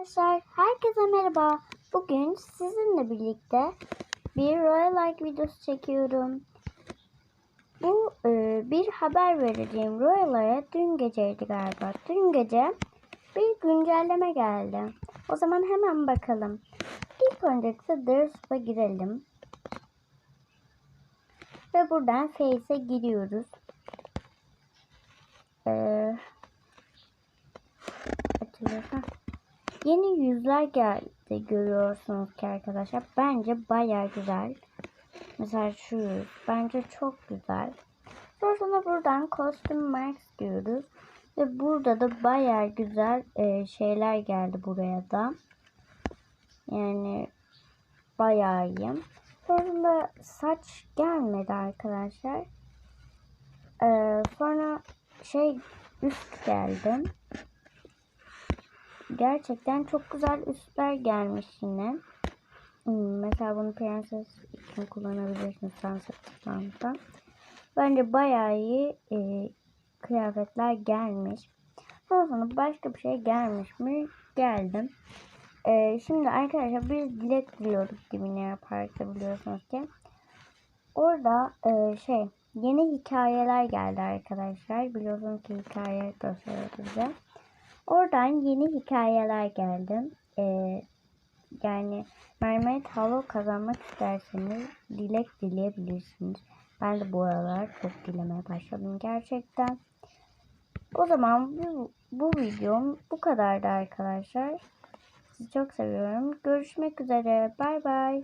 Arkadaşlar herkese merhaba. Bugün sizinle birlikte bir Royal Like videosu çekiyorum. Bu e, bir haber vereceğim. Royal'a dün geceydi galiba. Dün gece bir güncelleme geldi. O zaman hemen bakalım. İlk öncelikle Dersup'a girelim. Ve buradan Face'e giriyoruz. Ee, açılıyor. Yeni yüzler geldi görüyorsunuz ki arkadaşlar. Bence baya güzel. Mesela şu yüz. Bence çok güzel. Sonra buradan Costume Max diyoruz. Ve burada da baya güzel e, şeyler geldi buraya da. Yani bayağı iyi. Sonra saç gelmedi arkadaşlar. Ee, sonra şey üst geldi. Gerçekten çok güzel üstler gelmiş yine. Hmm, mesela bunu prenses için kullanabilirsiniz kullanmakta. Bence bayağı iyi e, kıyafetler gelmiş. Sonra başka bir şey gelmiş mi? Geldim. E, şimdi arkadaşlar biz dilek diliyorduk gibi ne yaparsa biliyorsunuz ki. Orada e, şey yeni hikayeler geldi arkadaşlar. Biliyorsunuz ki hikaye gösteriyor bize. Oradan yeni hikayeler geldi. Ee, yani mermaid halo kazanmak isterseniz dilek dileyebilirsiniz. Ben de bu aralar çok dilemeye başladım gerçekten. O zaman bu, bu videom bu kadardı arkadaşlar. Sizi çok seviyorum. Görüşmek üzere. Bay bay.